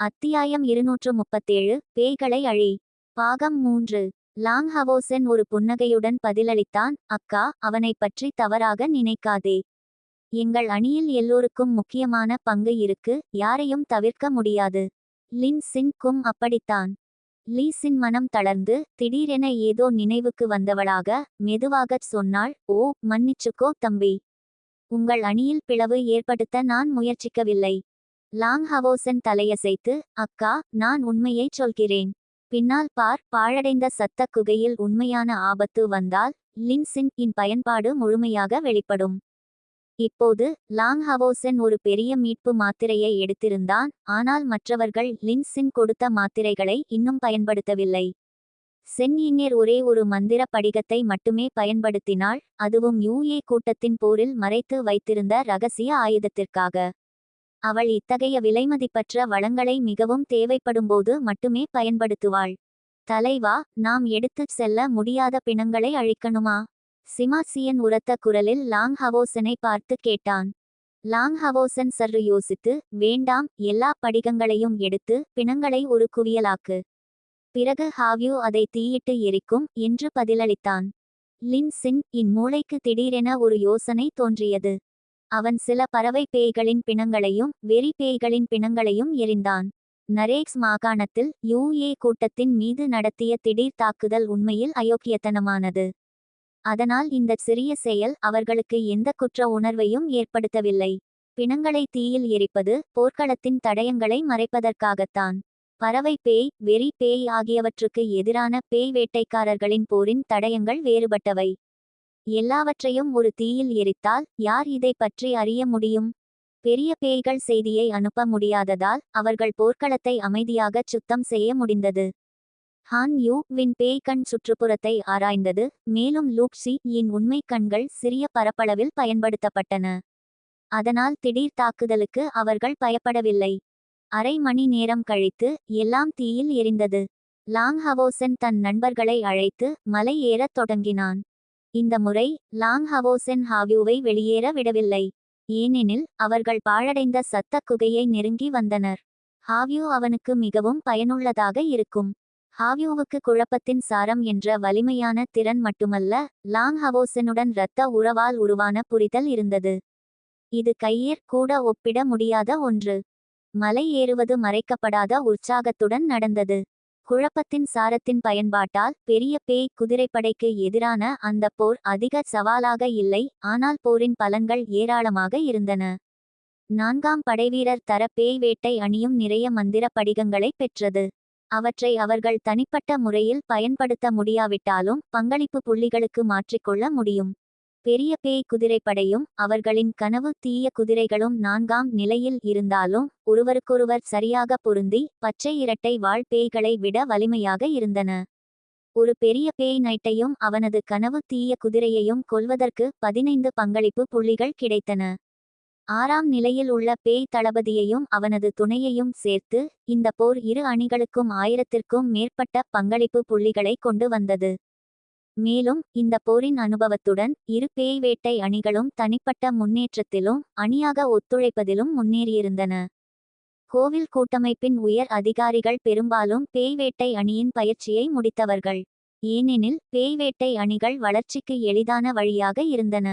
அத்தியாயம் இருநூற்று முப்பத்தேழு பேய்களை அழி. பாகம் மூன்று. லாங் ஹவோசென் ஒரு புன்னகையுடன் பதிலளித்தான் அக்கா அவனைப் பற்றி தவறாக நினைக்காதே. எங்கள் அணியில் எல்லோருக்கும் முக்கியமான பங்கு இருக்கு யாரையும் தவிர்க்க முடியாது லின் சின் கும் அப்படித்தான். லீசின் மனம் தளர்ந்து திடீரென ஏதோ நினைவுக்கு வந்தவளாக மெதுவாகச் சொன்னாள் ஓ மன்னிச்சுக்கோ தம்பி. உங்கள் அணியில் பிளவு ஏற்படுத்த நான் முயற்சிக்கவில்லை. லாங் ஹவோசன் தலையசைத்து அக்கா நான் உண்மையைச் சொல்கிறேன். பின்னால் பார் பாழடைந்த சத்த குகையில் உண்மையான ஆபத்து வந்தால் லின்சின் இன் பயன்பாடு முழுமையாக வெளிப்படும். இப்போது லாங் ஹவோசன் ஒரு பெரிய மீட்பு மாத்திரையை எடுத்திருந்தான் ஆனால் மற்றவர்கள் லின்சின் கொடுத்த மாத்திரைகளை இன்னும் பயன்படுத்தவில்லை. சென் இங்கேர் ஒரே ஒரு மந்திர படிகத்தை மட்டுமே பயன்படுத்தினாள் அதுவும் யூஏ கூட்டத்தின் போரில் மறைத்து வைத்திருந்த ரகசிய ஆயுதத்திற்காக. அவள் இத்தகைய விலைமதிப்பற்ற வளங்களை மிகவும் தேவைப்படும்போது மட்டுமே பயன்படுத்துவாள். தலைவா நாம் எடுத்துச் செல்ல முடியாத பிணங்களை அழிக்கணுமா? சிமாசியன் உரத்த குரலில் லாங் ஹவோசனை பார்த்து கேட்டான். லாங் ஹவோசன் சற்று யோசித்து வேண்டாம் எல்லா படிகங்களையும் எடுத்து பிணங்களை ஒரு குவியலாக்கு. பிறகு ஹாவ்யூ அதை தீயிட்டு எரிக்கும் என்று பதிலளித்தான். லின் சின் இன் மூளைக்கு திடீரென ஒரு யோசனை தோன்றியது. அவன் சில பறவை பேய்களின் பிணங்களையும் வெறி பேய்களின் பிணங்களையும் எரிந்தான் நரேக்ஸ் மாகாணத்தில் யூஏ கூட்டத்தின் மீது நடத்திய திடீர் தாக்குதல் உண்மையில் அயோக்கியத்தனமானது. அதனால் இந்த சிறிய செயல் அவர்களுக்கு எந்த குற்ற உணர்வையும் ஏற்படுத்தவில்லை. பிணங்களை தீயில் எரிப்பது போர்க்களத்தின் தடயங்களை மறைப்பதற்காகத்தான். பறவை பேய் வெறி பேய் ஆகியவற்றுக்கு எதிரான பேய் வேட்டைக்காரர்களின் போரின் தடயங்கள் வேறுபட்டவை. எல்லாவற்றையும் ஒரு தீயில் எரித்தால் யார் இதை பற்றி அறிய முடியும்? பெரிய பேய்கள் செய்தியை அனுப்ப முடியாததால் அவர்கள் போர்க்களத்தை அமைதியாகச் சுத்தம் செய்ய முடிந்தது. ஹான் யூ வின் பேய் கண் சுற்றுப்புறத்தை ஆராய்ந்தது மேலும் லூக்ஷி யின் உண்மை கண்கள் சிறிய பரப்பளவில் பயன்படுத்தப்பட்டன. அதனால் திடீர் தாக்குதலுக்கு அவர்கள் பயப்படவில்லை. அரை மணி நேரம் கழித்து எல்லாம் தீயில் எரிந்தது. லாங் ஹவோசன் தன் நண்பர்களை அழைத்து மலை ஏறத் தொடங்கினான். இந்த முறை லாங் ஹவோசென் ஹாவ்யூவை வெளியேற விடவில்லை. ஏனெனில் அவர்கள் பாழடைந்த சத்த குகையை நெருங்கி வந்தனர். ஹாவ்யூ அவனுக்கு மிகவும் பயனுள்ளதாக இருக்கும். ஹாவ்யூவுக்கு குழப்பத்தின் சாரம் என்ற வலிமையான திறன் மட்டுமல்ல லாங் ஹவோசனுடன் இரத்த உறவால் உருவான புரிதல் இருந்தது. இது கையேற் கூட ஒப்பிட முடியாத ஒன்று. மலை ஏறுவது மறைக்கப்படாத உற்சாகத்துடன் நடந்தது. குழப்பத்தின் சாரத்தின் பயன்பாட்டால் பெரிய பேய் குதிரைப்படைக்கு எதிரான அந்த போர் அதிக சவாலாக இல்லை ஆனால் போரின் பலன்கள் ஏராளமாக இருந்தன. நான்காம் படைவீரர் தர பேய் வேட்டை அணியும் நிறைய மந்திர படிகங்களை பெற்றது. அவற்றை அவர்கள் தனிப்பட்ட முறையில் பயன்படுத்த முடியாவிட்டாலும் பங்களிப்பு புள்ளிகளுக்கு மாற்றிக்கொள்ள முடியும். பெரிய பேய் குதிரைப்படையும் அவர்களின் கனவு தீய குதிரைகளும் நான்காம் நிலையில் இருந்தாலும் ஒருவருக்கொருவர் சரியாக பொருந்தி பச்சை இரட்டை வாழ் பேய்களை விட வலிமையாக இருந்தன. ஒரு பெரிய பேய் நைட்டையும் அவனது கனவு தீய குதிரையையும் கொல்வதற்கு பதினைந்து பங்களிப்பு புள்ளிகள் கிடைத்தன. ஆறாம் நிலையில் உள்ள பேய் தளபதியையும் அவனது துணையையும் சேர்த்து இந்த போர் இரு அணிகளுக்கும் ஆயிரத்திற்கும் மேற்பட்ட பங்களிப்பு புள்ளிகளை கொண்டு வந்தது. மேலும் இந்த போரின் அனுபவத்துடன் இரு பேய் வேட்டை அணிகளும் தனிப்பட்ட முன்னேற்றத்திலும் அணியாக ஒத்துழைப்பதிலும் முன்னேறியிருந்தன. கோவில் கூட்டமைப்பின் உயர் அதிகாரிகள் பெரும்பாலும் பேய் வேட்டை அணியின் பயிற்சியை முடித்தவர்கள். ஏனெனில் பேய் வேட்டை அணிகள் வளர்ச்சிக்கு எளிதான வழியாக இருந்தன.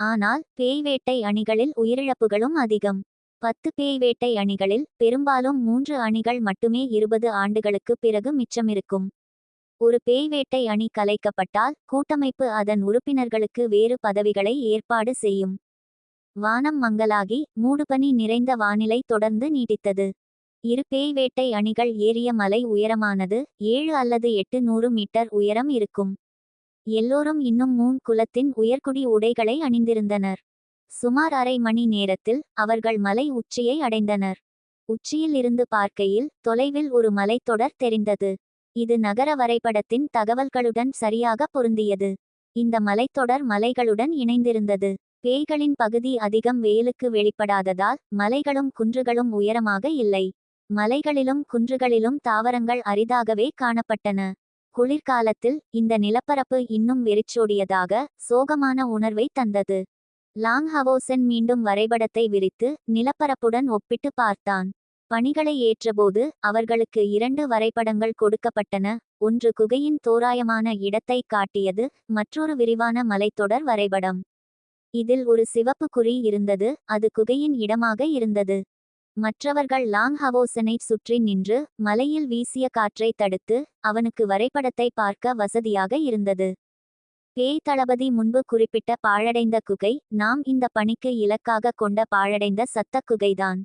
ஆனால் பேய் வேட்டை அணிகளில் உயிரிழப்புகளும் அதிகம். பத்து பேய் வேட்டை அணிகளில் பெரும்பாலும் மூன்று அணிகள் மட்டுமே இருபது ஆண்டுகளுக்கு பிறகு மிச்சமிருக்கும். ஒரு பேய்வேட்டை அணி கலைக்கப்பட்டால் கூட்டமைப்பு அதன் உறுப்பினர்களுக்கு வேறு பதவிகளை ஏற்பாடு செய்யும். வானம் மங்கலாகி மூடுபனி நிறைந்த வானிலை தொடர்ந்து நீடித்தது. இரு பேய்வேட்டை அணிகள் ஏறிய மலை உயரமானது ஏழு அல்லது எட்டு நூறு மீட்டர் உயரம் இருக்கும். எல்லோரும் இன்னும் மூன் குலத்தின் உயர்குடி உடைகளை அணிந்திருந்தனர். சுமார் அரை மணி நேரத்தில் அவர்கள் மலை உச்சியை அடைந்தனர். உச்சியில் இருந்து பார்க்கையில் தொலைவில் ஒரு மலைத்தொடர் தெரிந்தது. இது நகர வரைபடத்தின் தகவல்களுடன் சரியாக பொருந்தியது. இந்த மலைத்தொடர் மலைகளுடன் இணைந்திருந்தது. பேய்களின் பகுதி அதிகம் வெயிலுக்கு வெளிப்படாததால் மலைகளும் குன்றுகளும் உயரமாக இல்லை. மலைகளிலும் குன்றுகளிலும் தாவரங்கள் அரிதாகவே காணப்பட்டன. குளிர்காலத்தில் இந்த நிலப்பரப்பு இன்னும் வெறிச்சோடியதாக சோகமான உணர்வை தந்தது. லாங் ஹவோசென் மீண்டும் வரைபடத்தை விரித்து நிலப்பரப்புடன் ஒப்பிட்டு பார்த்தான். பணிகளை ஏற்றபோது அவர்களுக்கு இரண்டு வரைபடங்கள் கொடுக்கப்பட்டன. ஒன்று குகையின் தோராயமான இடத்தை காட்டியது மற்றொரு விரிவான மலைத்தொடர் வரைபடம். இதில் ஒரு சிவப்பு குறி இருந்தது அது குகையின் இடமாக இருந்தது. மற்றவர்கள் லாங் ஹவோசனை சுற்றி நின்று மலையில் வீசிய காற்றை தடுத்து அவனுக்கு வரைபடத்தை பார்க்க வசதியாக இருந்தது. பேய் தளபதி முன்பு குறிப்பிட்ட பாழடைந்த குகை நாம் இந்த பணிக்கு இலக்காக கொண்ட பாழடைந்த சத்த குகைதான்.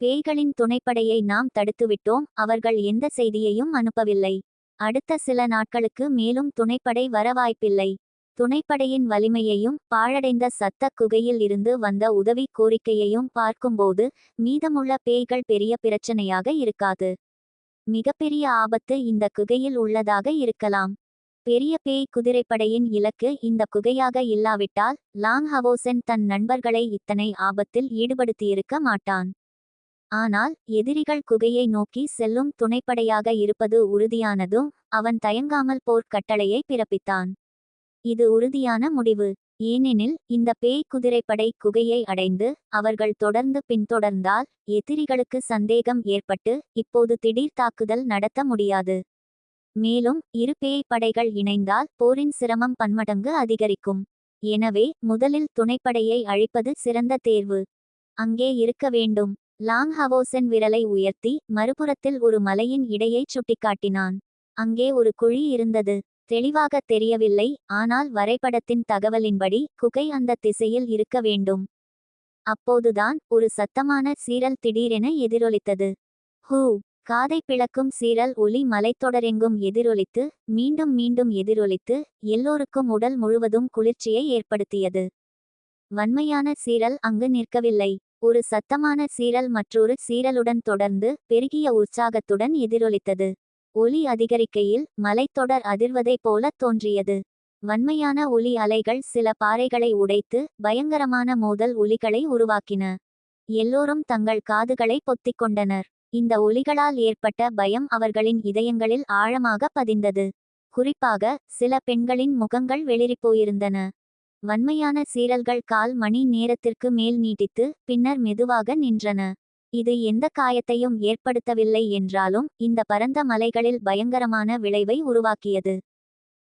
பேய்களின் துணைப்படையை நாம் தடுத்துவிட்டோம் அவர்கள் எந்த செய்தியையும் அனுப்பவில்லை. அடுத்த சில நாட்களுக்கு மேலும் துணைப்படை வர வாய்ப்பில்லை. துணைப்படையின் வலிமையையும் பாழடைந்த சத்த குகையில் இருந்து வந்த உதவி கோரிக்கையையும் பார்க்கும்போது மீதமுள்ள பேய்கள் பெரிய பிரச்சனையாக இருக்காது. மிகப்பெரிய ஆபத்து இந்த குகையில் உள்ளதாக இருக்கலாம். பெரிய பேய் குதிரைப்படையின் இலக்கு இந்த குகையாக இல்லாவிட்டால் லாங் ஹவோசென் தன் நண்பர்களை இத்தனை ஆபத்தில் ஈடுபடுத்தியிருக்க மாட்டான். ஆனால் எதிரிகள் குகையை நோக்கி செல்லும் துணைப்படையாக இருப்பது உறுதியானதும் அவன் தயங்காமல் போர்க் கட்டளையை பிறப்பித்தான். இது உறுதியான முடிவு. ஏனெனில் இந்த பேய் குதிரைப்படை குகையை அடைந்து அவர்கள் தொடர்ந்து பின்தொடர்ந்தால் எதிரிகளுக்கு சந்தேகம் ஏற்பட்டு இப்போது திடீர் தாக்குதல் நடத்த முடியாது. மேலும் இரு பேய் படைகள் இணைந்தால் போரின் சிரமம் பன்மடங்கு அதிகரிக்கும். எனவே முதலில் துணைப்படையை அழிப்பது சிறந்த தேர்வு. அங்கே இருக்க வேண்டும். லாங் ஹவோசன் விரலை உயர்த்தி மறுபுறத்தில் ஒரு மலையின் இடையை சுட்டிக்காட்டினான். அங்கே ஒரு குழி இருந்தது. தெளிவாக தெரியவில்லை ஆனால் வரைபடத்தின் தகவலின்படி குகை அந்த திசையில் இருக்க வேண்டும். அப்போதுதான் ஒரு சத்தமான சீரல் திடீரென எதிரொலித்தது. ஹூ! காதை பிளக்கும் சீரல் ஒளி மலைத்தொடரெங்கும் எதிரொலித்து மீண்டும் மீண்டும் எதிரொலித்து எல்லோருக்கும் உடல் முழுவதும் குளிர்ச்சியை ஏற்படுத்தியது. வன்மையான சீரல் அங்கு நிற்கவில்லை. ஒரு சத்தமான சீரல் மற்றொரு சீரலுடன் தொடர்ந்து பெருகிய உற்சாகத்துடன் எதிரொலித்தது. ஒலி அதிகரிக்கையில் மலைத்தொடர் அதிர்வதைப் போல தோன்றியது. வன்மையான ஒலி அலைகள் சில பாறைகளை உடைத்து பயங்கரமான மோதல் ஒலிகளை உருவாக்கின. எல்லோரும் தங்கள் காதுகளை பொத்திக் கொண்டனர். இந்த ஒலிகளால் ஏற்பட்ட பயம் அவர்களின் இதயங்களில் ஆழமாக பதிந்தது. குறிப்பாக சில பெண்களின் முகங்கள் வெளிரிப்போயிருந்தன வன்மையான சீரல்கள் கால் மணி நேரத்திற்கு மேல் நீட்டித்து பின்னர் மெதுவாக நின்றன. இது எந்த காயத்தையும் ஏற்படுத்தவில்லை என்றாலும் இந்த பரந்த மலைகளில் பயங்கரமான விளைவை உருவாக்கியது.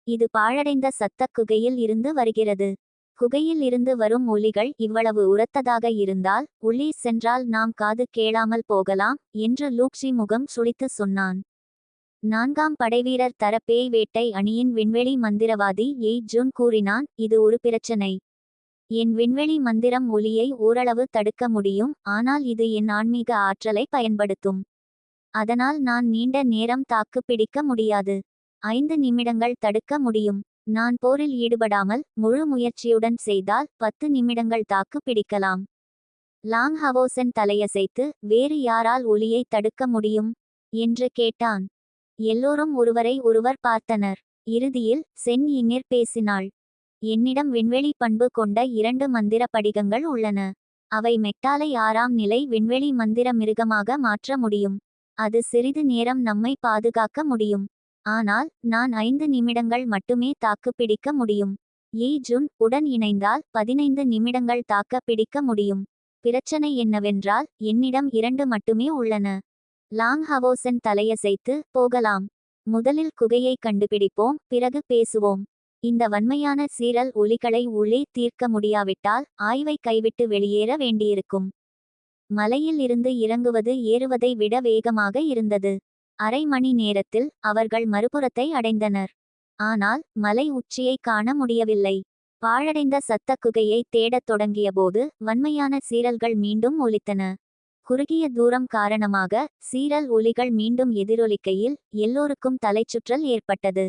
இது பாழடைந்த சத்த குகையில் இருந்து வருகிறது. குகையில் இருந்து வரும் ஒலிகள் இவ்வளவு உரத்ததாக இருந்தால் உள்ளே சென்றால் நாம் காது கேளாமல் போகலாம் என்று லூக்ஷி முகம் சுழித்து சொன்னான். நான்காம் படைவீரர் தர பேய் வேட்டை அணியின் விண்வெளி மந்திரவாதி ஏய் ஜூன் கூறினான் இது ஒரு பிரச்சனை. என் விண்வெளி மந்திரம் ஒளியை ஓரளவு தடுக்க முடியும் ஆனால் இது என் ஆன்மீக ஆற்றலை பயன்படுத்தும். அதனால் நான் நீண்ட நேரம் தாக்கு பிடிக்க முடியாது. ஐந்து நிமிடங்கள் தடுக்க முடியும். நான் போரில் ஈடுபடாமல் முழு முயற்சியுடன் செய்தால் பத்து நிமிடங்கள் தாக்கு பிடிக்கலாம். லாங் ஹவோசன் தலையசைத்து வேறு யாரால் ஒளியை தடுக்க முடியும்? என்று கேட்டான். எல்லோரும் ஒருவரை ஒருவர் பார்த்தனர். இறுதியில் சென் இன்னிர் பேசினாள். என்னிடம் விண்வெளி பண்பு கொண்ட இரண்டு மந்திர படிகங்கள் உள்ளன. அவை மெட்டாலை ஆறாம் நிலை விண்வெளி மந்திர மிருகமாக மாற்ற முடியும். அது சிறிது நேரம் நம்மை பாதுகாக்க முடியும். ஆனால் நான் ஐந்து நிமிடங்கள் மட்டுமே தாக்கு பிடிக்க முடியும். ஏ ஜூன் உடன் இணைந்தால் பதினைந்து நிமிடங்கள் தாக்க பிடிக்க முடியும். பிரச்சனை என்னவென்றால் என்னிடம் இரண்டு மட்டுமே உள்ளன. லாங் ஹவோசன் தலையசைத்து போகலாம். முதலில் குகையை கண்டுபிடிப்போம் பிறகு பேசுவோம். இந்த வன்மையான சீரல் ஒலிகளை உள்ளே தீர்க்க முடியாவிட்டால் ஆய்வை கைவிட்டு வெளியேற வேண்டியிருக்கும். மலையில் இருந்து இறங்குவது ஏறுவதை விட வேகமாக இருந்தது. அரை மணி நேரத்தில் அவர்கள் மறுபுறத்தை அடைந்தனர். ஆனால் மலை உச்சியை காண முடியவில்லை. பாழடைந்த சத்த குகையை தேடத் தொடங்கியபோது வன்மையான சீரல்கள் மீண்டும் ஒலித்தன. குறுகிய தூரம் காரணமாக சீரல் ஒலிகள் மீண்டும் எதிரொலிக்கையில் எல்லோருக்கும் தலைச்சுற்றல் ஏற்பட்டது.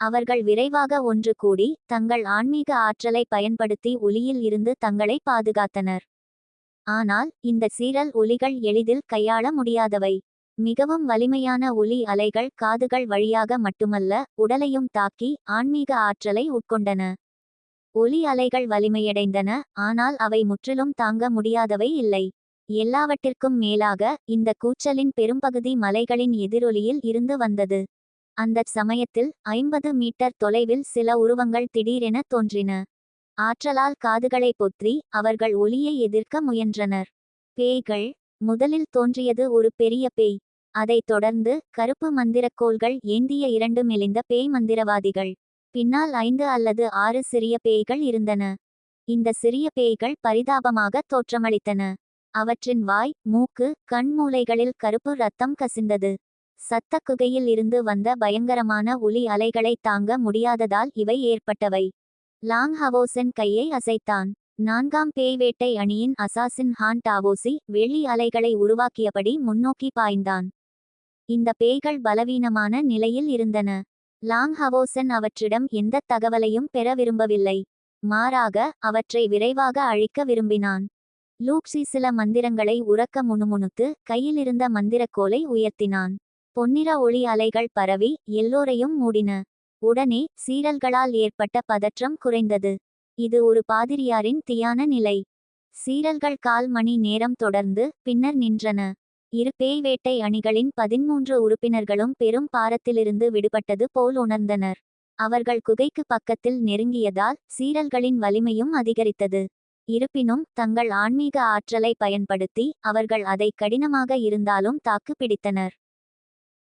அவர்கள் விரைவாக ஒன்று கூடி தங்கள் ஆன்மீக ஆற்றலை பயன்படுத்தி ஒலியில் இருந்து தங்களை பாதுகாத்தனர். ஆனால் இந்த சீரல் ஒலிகள் எளிதில் கையாள முடியாதவை. மிகவும் வலிமையான ஒலி அலைகள் காதுகள் வழியாக மட்டுமல்ல உடலையும் தாக்கி ஆன்மீக ஆற்றலை உட்கொண்டன. ஒலி அலைகள் வலிமையடைந்தன ஆனால் அவை முற்றிலும் தாங்க முடியாதவை இல்லை. எல்லாவற்றிற்கும் மேலாக இந்த கூச்சலின் பெரும்பகுதி மலைகளின் எதிரொலியில் இருந்து வந்தது. அந்த சமயத்தில் ஐம்பது மீட்டர் தொலைவில் சில உருவங்கள் திடீரென தோன்றின. ஆற்றலால் காதுகளை பொற்றி அவர்கள் ஒலியை எதிர்க்க முயன்றனர். பேய்கள். முதலில் தோன்றியது ஒரு பெரிய பேய். அதைத் தொடர்ந்து கருப்பு மந்திரக்கோள்கள் ஏந்திய இரண்டு மெலிந்த பேய் மந்திரவாதிகள். பின்னால் ஐந்து அல்லது ஆறு சிறிய பேய்கள் இருந்தன. இந்த சிறிய பேய்கள் பரிதாபமாக தோற்றமளித்தன. அவற்றின் வாய் மூக்கு கண் மூலைகளில் கருப்பு ரத்தம் கசிந்தது. சத்தக்குகையில் இருந்து வந்த பயங்கரமான ஒலி அலைகளை தாங்க முடியாததால் இவை ஏற்பட்டவை. லாங் ஹவோசன் கையை அசைத்தான். நான்காம் பேய் வேட்டை அணியின் அசாசின் ஹான் டாவோசி வெள்ளி அலைகளை உருவாக்கியபடி முன்னோக்கி பாய்ந்தான். இந்த பேய்கள் பலவீனமான நிலையில் இருந்தன. லாங் ஹவோசன் அவற்றிடம் எந்த தகவலையும் பெற விரும்பவில்லை. மாறாக அவற்றை விரைவாக அழிக்க விரும்பினான். லூக்ஸி சில மந்திரங்களை உறக்க முணுமுணுத்து கையிலிருந்த மந்திரக்கோலை உயர்த்தினான். பொன்னிற ஒளி அலைகள் பரவி எல்லோரையும் மூடின. உடனே சீரல்களால் ஏற்பட்ட பதற்றம் குறைந்தது. இது ஒரு பாதிரியாரின் தியான நிலை. சீரல்கள் கால் மணி நேரம் தொடர்ந்து பின்னர் நின்றன. இரு பேய் வேட்டை அணிகளின் பதிமூன்று உறுப்பினர்களும் பெரும் பாரத்திலிருந்து விடுபட்டது போல் உணர்ந்தனர். அவர்கள் குகைக்கு பக்கத்தில் நெருங்கியதால் சீரல்களின் வலிமையும் அதிகரித்தது. இருப்பினும் தங்கள் ஆன்மீக ஆற்றலை பயன்படுத்தி அவர்கள் அதை கடினமாக இருந்தாலும் தாக்கு பிடித்தனர்